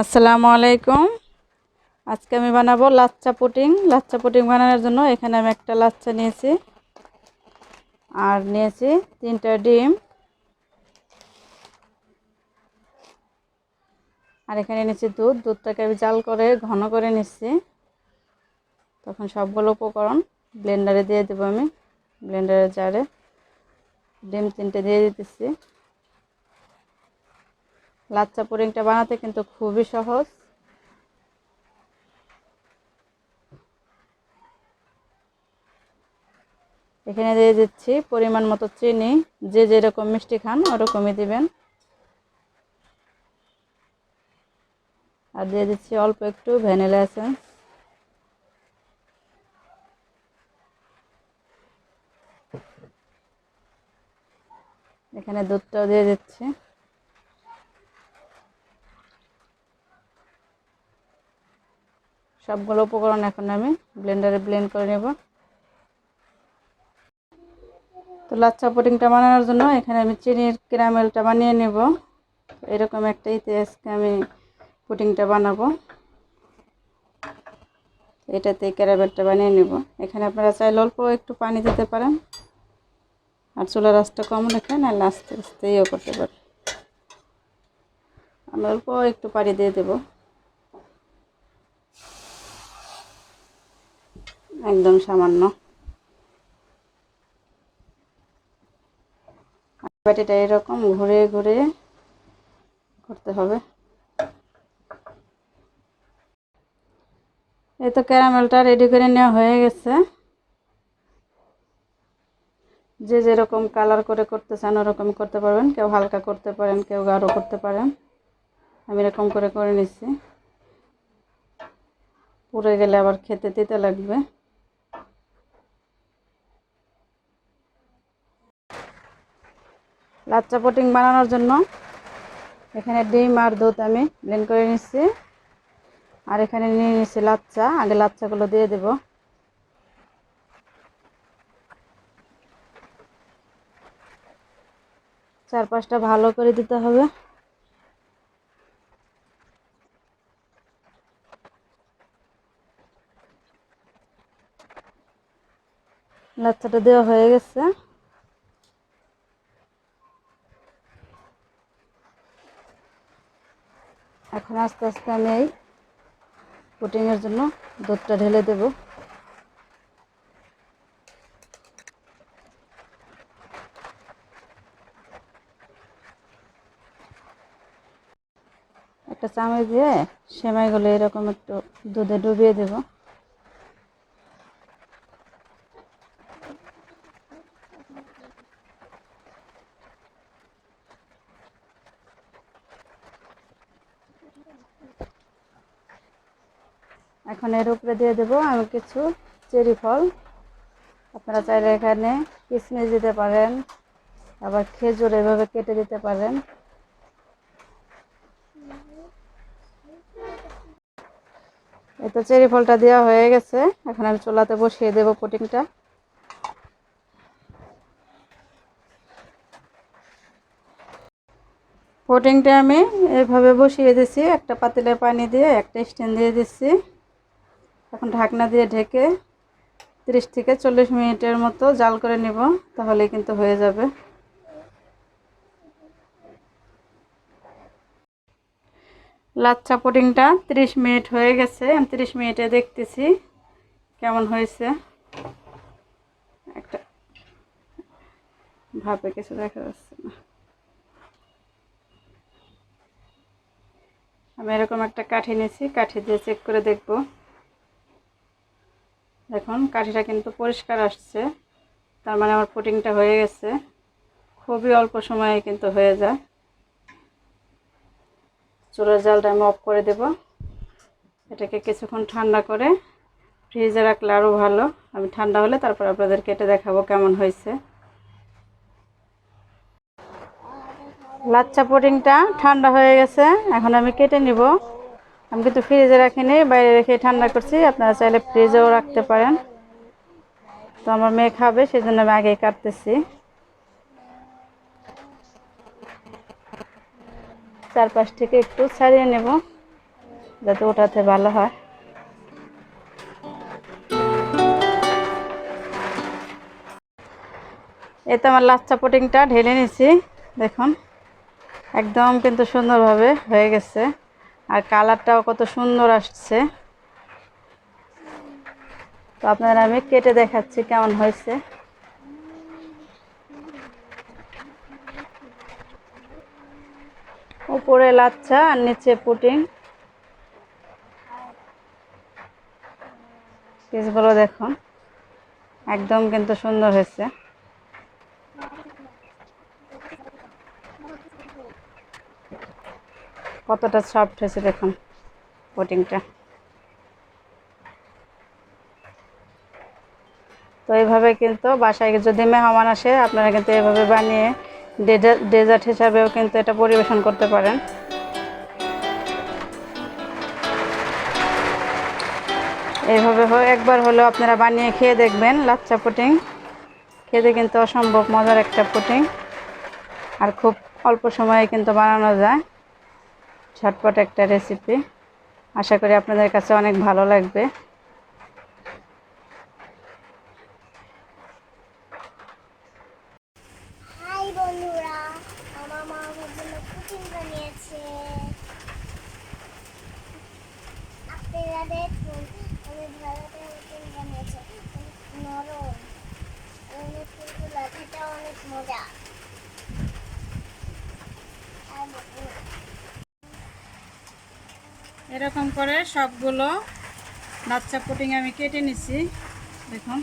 আসসালামু আলাইকুম। আজকে আমি বানাবো লাচ্চা পুটিং লাচ্চা পুটিং বানানোর জন্য এখানে আমি একটা লাচ্চা নিয়েছি। আর নিয়েছি তিনটা ডিম। আর এখানে নিয়েছি দুধ। দুধটাকে আমি জাল করে, ঘন করে নিচ্ছি। তখন সবগুলো উপকরণ ব্লেন্ডারে দিয়ে দেবো আমি। ব্লেন্ডারের জারে ডিম তিনটে দিয়ে দিতেছি। লাচ্চা পুডিংটা বানাতে কিন্তু খুবই সহজ। এখানে দিয়ে দিচ্ছি পরিমাণ মতো চিনি। যে যেরকম মিষ্টি খান ওরকমই দিবেন। আর দিয়ে দিচ্ছি অল্প একটু ভ্যানিলা এসেন্স। এখানে দুধটাও দিয়ে দিচ্ছি। সবগুলো উপকরণ এখন আমি ব্লেন্ডারে ব্লেন্ড করে নেব। তো লাচ্চা পুডিংটা বানানোর জন্য এখানে আমি চিনির ক্যারামেলটা বানিয়ে নেব। এরকম একটা আজকে আমি পুডিংটা বানাবো। এটাতে ক্যারামেলটা বানিয়ে নেব। এখানে আপনারা চাইলে অল্প একটু পানি দিতে পারেন। আর চুলার আঁচটা কম রেখে নাহলে আস্তে আস্তে ইয়ে করতে পারেন। আমি অল্প একটু পানি দিয়ে দেবো। একদম সামান্য। বাটিটা এরকম ঘুরে ঘুরে করতে হবে। এই তো ক্যারামেলটা রেডি করে নেওয়া হয়ে গেছে। যে যেরকম কালার করে করতে চান ওরকম করতে পারবেন। কেউ হালকা করতে পারেন, কেউ গাঢ় করতে পারেন। আমি এরকম করে করে নিচ্ছি। পুড়ে গেলে আবার খেতে দিতে লাগবে। লাচ্চা পুটিং বানানোর জন্য এখানে ডিম আর দুধ আমি ব্লেন্ড করে নিচ্ছি। আর এখানে নিয়ে নিচ্ছি লাচ্চা। আগে লাচ্চাগুলো দিয়ে দেব। চার পাঁচটা ভালো করে দিতে হবে। লাচ্চাটা দেওয়া হয়ে গেছে। এখন আস্তে আস্তে আমি এই পুটিংয়ের জন্য দুধটা ঢেলে দেব। একটা চামচ দিয়ে সেমাইগুলো এরকম একটু দুধে ডুবিয়ে দেব। এখন এর উপরে দিয়ে দেবো আমি কিছু চেরি ফল। আপনারা চাইলে এখানে কিশমিশ দিতে পারেন, আবার খেজুর এভাবে কেটে দিতে পারেন। এই তো চেরি ফলটা দেওয়া হয়ে গেছে। এখন আমি চোলাতে বসিয়ে দেবো পুটিংটা। পুটিংটা আমি এভাবে বসিয়ে দিছি, একটা পাতিলে পানি দিয়ে, একটা স্ট্যান্ড দিয়ে দিচ্ছি এখন ঢাকনা দিয়ে ঢেকে তিরিশ থেকে চল্লিশ মিনিটের মতো জাল করে নিব তাহলে কিন্তু হয়ে যাবে। লাচ্চা পুডিংটা তিরিশ মিনিট হয়ে গেছে, আমি তিরিশ মিনিটে দেখতেছি কেমন হয়েছে। একটা ভাবে কিছু দেখা যাচ্ছে না। আমি এরকম একটা কাঠি নিয়েছি, কাঠি দিয়ে চেক করে দেখব। দেখুন কাঠিটা কিন্তু পরিষ্কার আসছে। তার মানে আমার পুটিংটা হয়ে গেছে। খুবই অল্প সময়ে কিন্তু হয়ে যায়। চুলার জালটা আমি অফ করে দেব। এটাকে কিছুক্ষণ ঠান্ডা করে ফ্রিজে রাখলে আরও ভালো। আমি ঠান্ডা হলে তারপর আপনাদের কেটে দেখাবো কেমন হয়েছে। লাচ্চা পুডিংটা ঠান্ডা হয়ে গেছে। এখন আমি কেটে নিব। আমি কিন্তু ফ্রিজে রাখিনি বাইরে রেখে ঠান্ডা করছি। আপনারা চাইলে ফ্রিজেও রাখতে পারেন। তো আমার মেয়ে খাবে সেই জন্য আমি আগেই কাটতেছি। চারপাশ থেকে একটু ছাড়িয়ে নেব, যাতে ওঠাতে ভালো হয়। এতে আমার লাচ্চা পুটিংটা ঢেলে নিছি, দেখুন। একদম কিন্তু সুন্দরভাবে হয়ে গেছে। আর কালারটাও কত সুন্দর আসছে। তো আপনারা আমি কেটে দেখাচ্ছি কেমন হয়েছে। উপরে লাচ্ছা আর নিচে পুটিং পিসগুলো দেখুন, একদম কিন্তু সুন্দর হয়েছে। কতটা সফট হয়েছে দেখুন পুটিংটা তো এইভাবে কিন্তু বাসায় যদি মেহমান আসে, আপনারা কিন্তু এভাবে বানিয়ে ডেজার্ট ডেজার্ট হিসাবেও কিন্তু এটা পরিবেশন করতে পারেন। এইভাবে একবার হলেও আপনারা বানিয়ে খেয়ে দেখবেন লাচ্চা পুটিং। খেতে কিন্তু অসম্ভব মজার একটা পুটিং। আর খুব অল্প সময়ে কিন্তু বানানো যায়। ঝটপট একটা রেসিপি আশা করি আপনাদের কাছে অনেক ভালো লাগবে হাই বন্ধুরা আমার মা আমার জন্য পুটিং বানিয়েছে আপনারা দেখুন আমি ভালো করে পুটিং বানিয়েছে অনেক নরম অনেক তুলতুলা খেতে অনেক মজা আর দেখুন, এরকম করে সবগুলো বাচ্চা পুটিং আমি কেটে নিছি দেখুন।